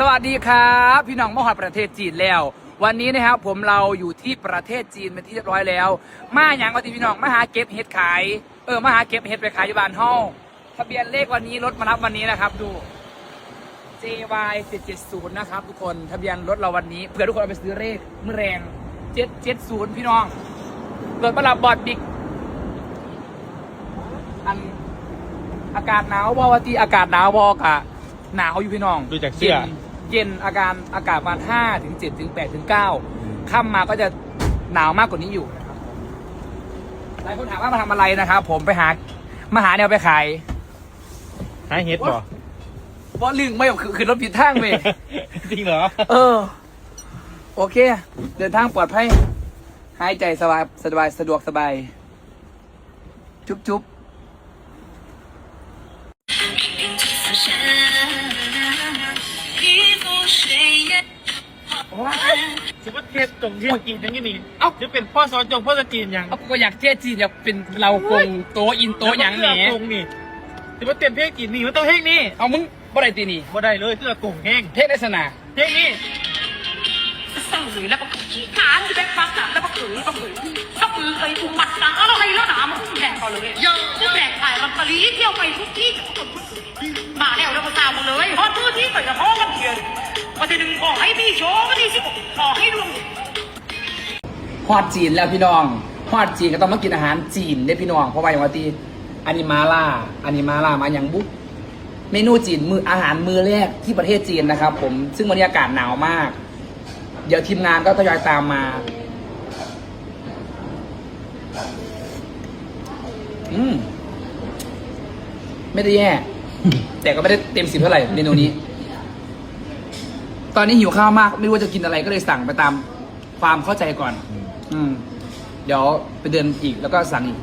สวัสดีครับพี่น้องมหาประเทศจีนแล้ว วันนี้นะครับผมเราอยู่ที่ประเทศจีนเป็นที่เรียบร้อยแล้ว มาอย่างวันที่พี่น้องมาหาเก็บเห็ดขายเออมาหาเก็บเห็ดไปขายอยู่บ้านห้องทะเบียนเลขวันนี้รถมารับวันนี้นะครับดู JY 770นะครับทุกคนทะเบียนรถเราวันนี้เผื่อทุกคนเอาไปซื้อเลขเมื่อแรง770พี่น้องรถมารับบอดบิ๊กอันอากาศหนาวบอวาตีอากาศหนาวบอกะหนาวอยู่พี่น้องดูจากเสื้อ ย็น เย็นอาการอากาศประมาณห้าถึงเจ็ดถึงแปดถึงเก้าค่ำมาก็จะหนาวมากกว่านี้อยู่นะครับหลายคนถามว่ามาทำอะไรนะครับผมไปหามาหาแนวไปขายหาเฮ็ดบ่เพราะลึงไม่คือคือรถผิดทางเว้ยจริงเหรอ เออ โอเค เดินทางปลอดภัยหายใจสบายสบายสะดวกสบาย จุ๊บจุ๊บ ถือว่าเทศจงเทศจีนยังนี้นี่เอ้า ถืเป็นพ่อซอจงพ่อจีนอย่างเอาก็อยากเที่จีนอยากเป็นเราโกงโตอินโตะยังแหนเสื้กงนี่ถือว่าเต็มเทศจีนนี่มันต้องเทศนี่เอามึงบ่ได้ตีนี่บ่ได้เลยเสื้อกงแห้งเทศได้สนาเทศนี่สั่งหรือแล้วก็ขี้ขานที่เป็นฟักแล้วก็ขือก็ขืนก็ขือเคยถูกมัดตางอะไรแล้วหนามันแดกก่อนเลยจะแดกถ่ายมันกะลีเที่ยวไปทุกที่มาแล้วแล้วก็ตามมาเลยพอทุกที่ใส่กระพ่อกันเทียน วันที่หนึ่งขอให้พี่โชว์วันที่สิบขอให้รวมฮอดจีนแล้วพี่น้องฮอดจีนก็ต้องมากินอาหารจีนได้พี่น้อง เพราะว่าอย่างว่าตีอันนี้มาล่าอันนี้มาล่ามาอย่างบุ๊กเมนูจีนมืออาหารมือแรกที่ประเทศจีนนะครับ ผมซึ่งวันนี้อากาศหนาวมาก เดี๋ยวทีมงานก็ทยอยตามมาอืมไม่ได้แย่ แต่ก็ไม่ได้เต็มสิบเท่าไหร่เมนูนี้ ตอนนี้หิวข้าวมาก ไม่รู้ว่าจะกินอะไรก็เลยสั่งไปตามความเข้าใจก่อน อืม เดี๋ยวไปเดินอีกแล้วก็สั่งอีก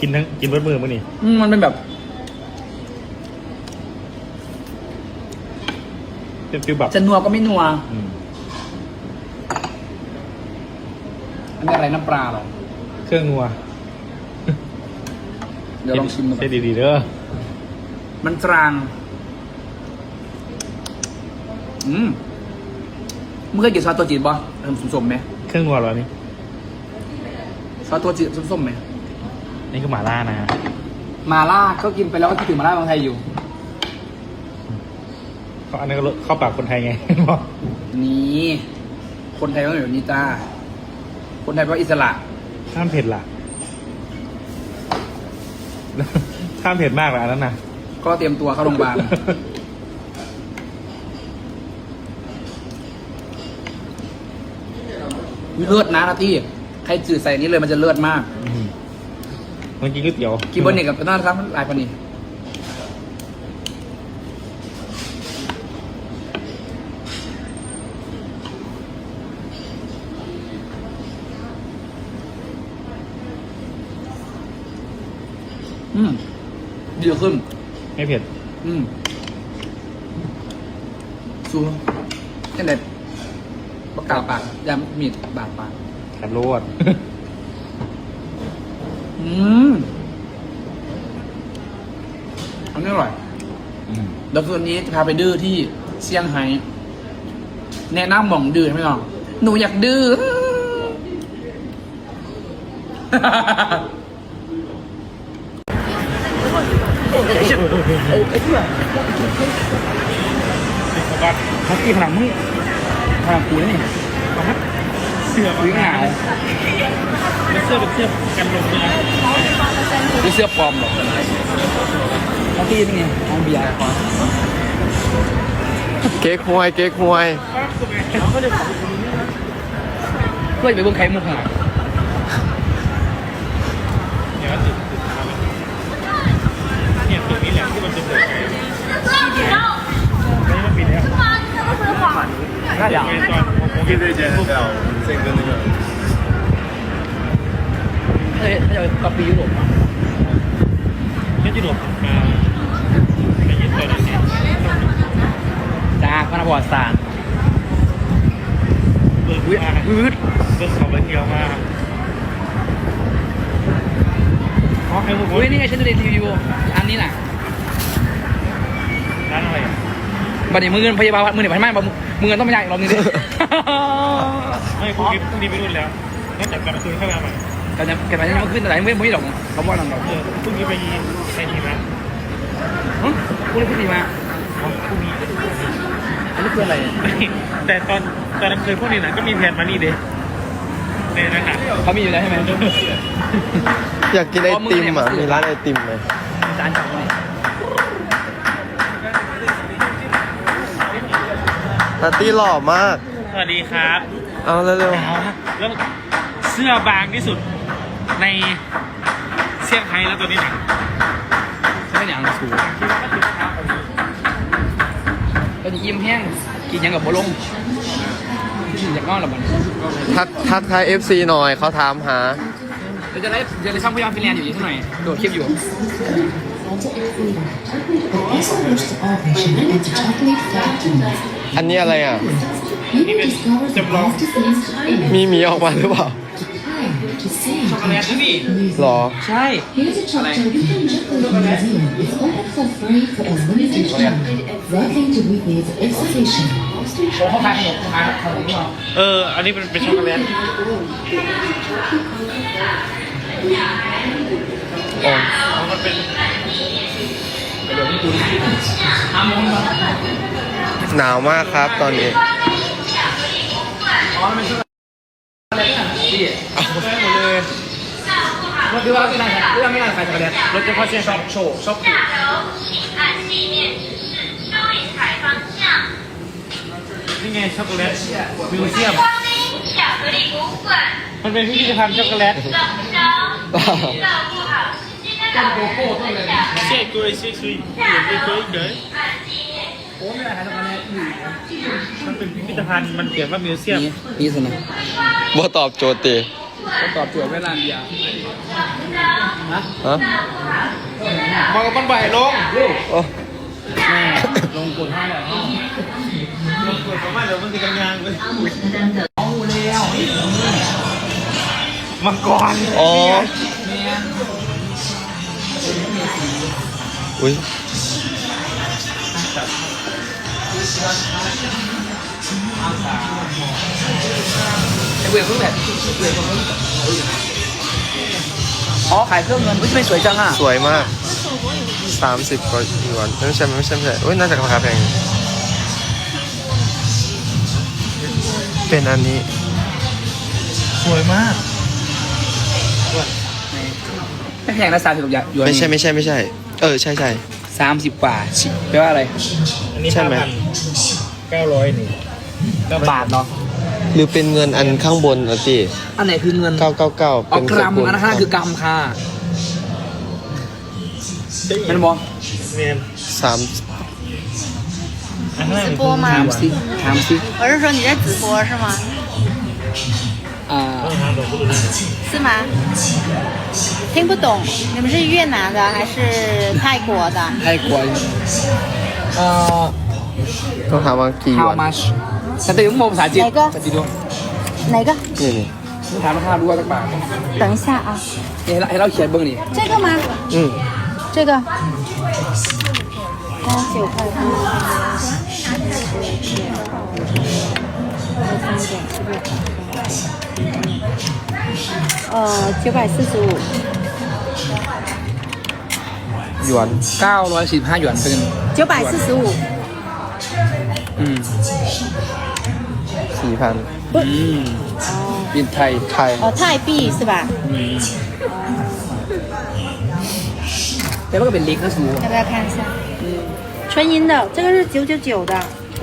กินทั้งกินเบิดมือมั้งนี่อืมมันเป็นแบบเป็นฟิลแบบจะนัวก็ไม่นัว อืมอันนี้อะไรน้ำปลาเหรอ เครื่องนัวเดี๋ยวลองชิมดูก่ใช่อนดีๆเด้อมันจราง อืมมึงเคยกินซอสตัวจีนป่ะทำส้มๆไหมเครื่องนัวเหรอนี่ซอสตัวจีนส้มๆไหมนี่คือหม่าล่านะฮะมาล่าก็กินไปแล้วก็คิดถึงมาล่าเมืองไทยอยู่ เขาอันนั้นก็เข้าปากคนไทยไง นี่คนไทยก็แบบนี้จ้าคนไทยก็อิสระห้ามเผ็ดล่ะห้ามเผ็ดมากเลยอันนั้นนะก็เตรียมตัวเข้าโรงพยาบาล เลือดนะนะที่ ใครจืดใส่นี้เลยมันจะเลือดมากอืมมันกินก๋วยเตี๋ยวกินเบอร์หนึ่งกับน่ารักหลายปานนี้อืมดีขึ้น ไม่เผ็ด อืมซูยังไง ประกาศปากยามมีดบาดปากขัดโลดอืมอันนี้อร่อยอืมแล้วคืนนี้จะพาไปดื้อที่เซี่ยงไฮ้แนะนำหม่องดื้อใช่ไหมน้อง หนูอยากดื้อ ฮัสกี้พลังมึง พลังกูนี่เสื้อกูยังหนาวเสื้อเป็นเสื้อกันลมเลยนะนี่เสื้อปลอมหรอฮัสกี้เป็นไงน้องเบียร์เก๊กฮวย เก๊กฮวยเพื่อจะไปเบิ่งไข่มุกหน่อยเนี่ยว่าติดติดทางเลยเนี่ยตึกนี้แหละที่มันจะเกิด ได้ยัง ตอนผมผม 这对姐叫这个那个 ถ้าจะถ้าจะก๊อปปี้ยุโรปอะ ไม่จะหลบมาไปยึดตัวนั้นเนี่ย จากพระนครศาสตร์ เบิร์ดมา พืด เบิร์ดเขาไปเที่ยวมาอ๋อไอ้พวก เฮ้ยนี่ไงฉันดูในรีวิวอันนี้น่ะ ร้านอะไรอ่ะ บัดนี้มือเงินพยาบาลมือเนี่ยพันไม่บอกมือเงินต้องไม่ใหญ่รอบนึงดิ ไม่พรุ่งนี้พรุ่งนี้ไปรุ่นแล้วนอกจากการคืนเข้ามาใหม่กันจะกันไปยังไม่ขึ้นอะไรไม่ไม่หรอกเขาบอกนั่นหรอกเออพรุ่งนี้ไปไปทีมนะหึพูดได้พูดดีมาพรุ่งนี้ อันนี้คืออะไรแต่ตอนตอนนั้นเคยพวกนี้นะก็มีแผนมานี่เด้เนี่ยนะครับเขามีอยู่แล้วใช่ไหมอยากกินไอติมอะมีร้านไอติมไหมจานจับมาเนี่ ยนัตตี้หล่อมาก สวัสดีครับเอาเร็วแล้วเสื้อบางที่สุดในเซี่ยงไฮ้แล้วตัวนี้หนังใช่อย่างสูงตอนนี้อิ่มแห้งกินยังกับโบลงกินจากนอกหรอมันๆทักทักทาย FC หน่อยเขาถามหาเดี๋ยวจะไล่เดี๋ยวจะช่างพยายามฟินแลนด์อยู่อีกเท่าไหร่โดดคลิปอยู่ also wish to operation into chocolate factories. อันนี้อะไรอะ Even discovered the fastest in China. มีหมีออกมาหรือเปล่า Time to sing. ช็อกโกแลตนี่หรอ ใช่ Here's a chocolate chocolate museum. It's open for free for a limited time. Welcome to Whitney's exhibition. โอ้เขาขายขนมขายขนมด้วยเออ อันนี้เป็นเป็นช็อกโกแลตโอ้มันเป็นอามงมา หนาวมากครับตอนนี้อ๋อมันเป็นช็อกโกแลตน่ะพี่ได้หมดเลยรถที่ว่าที่นั่นเรื่องไม่น่าขายช็อกโกแลตรถเฉพาะเช่นช็อปโชว์ช็อปปูนี่ไงช็อกโกแลตมิวเซียมมันเป็นพิพิธภัณฑ์ช็อกโกแลตต้นโกโก้ต้นอะ ม่น่าขายช็อกโกแลตอยู่มันเป็นพิพิธภัณฑ์มันเขียนว่ามิวเซียมนี่นี่สินะบ่ตอบโจทย์ติต้องตอบโจทย์เวลาเดียวฮะฮะมองกับมันใบลงลูกโอ้แม่ลงกดห้าร้อยห้องลงกดประมาณเดี๋ยวมันจะกำยางเลยเอาแล้วมังกรอ๋อแม่อุ้ย ไอเวฟเพิ่งแบบเวฟเพิ่งอ๋อขายเครื่องเงินไม่ใช่ไม่สวยจังอะสวยมาก30กว่าหยวนไม่ใช่ไม่ใช่ไม่ใช่อุ้ยน่าจะราคาแพงเป็นอันนี้ สวยมากไม่แพงนะสามสิบหยวนไม่ใช่ไม่ใช่ไม่ใช่ เออใช่ใช่ สามสิบกว่าชิแปลว่าอะไร อันนี้ ใช่ไหม เก้าร้อยนี่ บาทเนาะ หรือเป็นเงินอันข้างบนอ่ะติ อันไหนคือเงิน เก้าเก้าเก้า เอากรัมอันนั้นคือกรัมค่ะเป็นบอ เมียน สาม อันนั้น 直播吗 ถามสิถามสิ 我是说你在直播是吗？ อ่า ต้องหาดอกกุหลาบ 是吗？ 听不懂，你们是越南的还是泰国的？ ไทยกว่าเอ่อ ต้องถามว่ากี่หย how วน much แต่ถึงโมภาษาจีน ไหนก็ ภาษาจีนดู 哪个？ นี่นี่ ถามราคารู้ว่าสักบาท 等一下啊， ให้เราให้เราเขียนเบื้องนี่ 这个吗？ อืม 这个。三十九块八。呃，九百四十五。 หยวน 945หยวนเป็น 九百四十五。 อืม สี่พัน อืมบินไทย ไทย 哦，泰币是吧？ แต่ว่าก็เป็นลิกนะสู 要不要看一下？纯银的，这个是九九九的，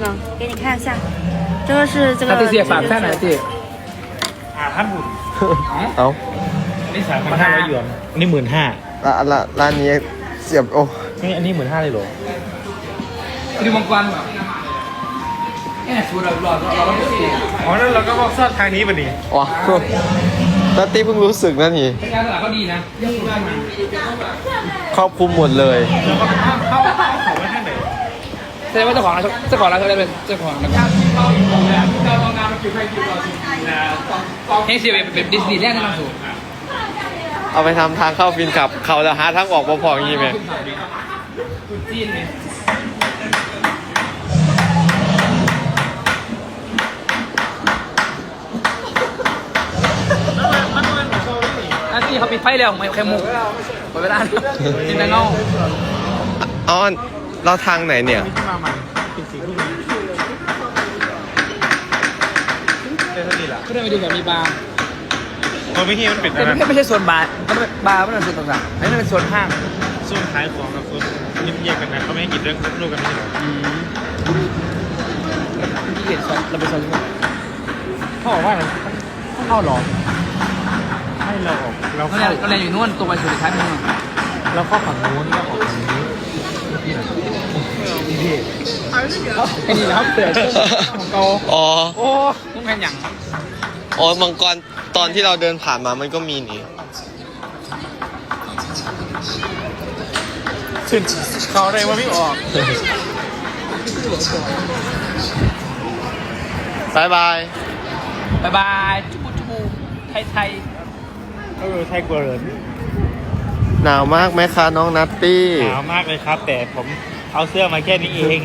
嗯，给你看一下，这个是这 ถ้า 个 ที่เสีย 九 ฝาก 九 แค่ไหน 九。 ที่ อ่าพันบุญ เอา อันนี้สามพันห้าร้อยหยวน อันนี้หมื่นห้า ละละร้านนี้ เสียบโอ้นี่อันนี้หมื่นห้าเลยเหรอดูมังกรแบบแอบสูเราหลอดเราเราไม่เสียอ๋อนั่นเราก็บอกซอดทางนี้ป่ะนี่ว้านัตตี้เพิ่งรู้สึกนะนี่งานตลาดก็ดีนะเยอะมากมันครอบคลุมหมดเลยแล้วก็เข้าเข้าเขาไว้ข้างไหนแสดงว่าเจ้าของร้านเจ้าของร้านเขาได้เป็นเจ้าของนะครับให้เสียเป็นดิสนีย์แลนด์นะสู เอาไปทำทางเข้าฟินกับ เขาจะหาทางออกพอๆอย่างนี้ไหมอันนี้เขาปิดไฟแล้วไม่เค่มุกหมดเวลาจินตนาเงาอ้อเราทางไหนเนี่ยเรื่องนี้แหละแบบมีบาง พอไม่เห็นมันปิดแต่แล้วไม่นะใช่ไม่ใช่โซนบาร์มันเป็นบาร์ไม่ใช่โซนต่างๆอันนี้มันเป็นโซนห้างส่วนขายของกับส่วนยิ้มแยกกันนะเขาไม่ให้กินเรื่องลูกกันไม่ใช่หรอที่เห็นโซนเราไปโซนที่ไหนเขาบอกว่าอะไรเข้าหรอให้เราออกเราเราเข้าเรียนเราเรียนอยู่นู่นตัวไปสุดท้ายนู่นเราเข้าฝั่งนู้นเราออกฝั่งนี้พี่ไอ้นี่แล้วเปลือกของเขาอ๋อโอ้ต้องแข่งอย่างอ๋อมังกร ตอนที่เราเดินผ่านมามันก็มีนี่ขึ้นเขาได้ว่าไม่ออกบายบายบายบายจุบูจุบูไทยไทยเออไทยกว่าเรินหนาวมากไหมคะน้องนัตตี้ หนาวมากเลยครับ แต่ผมเอาเสื้อมาแค่นี้เอง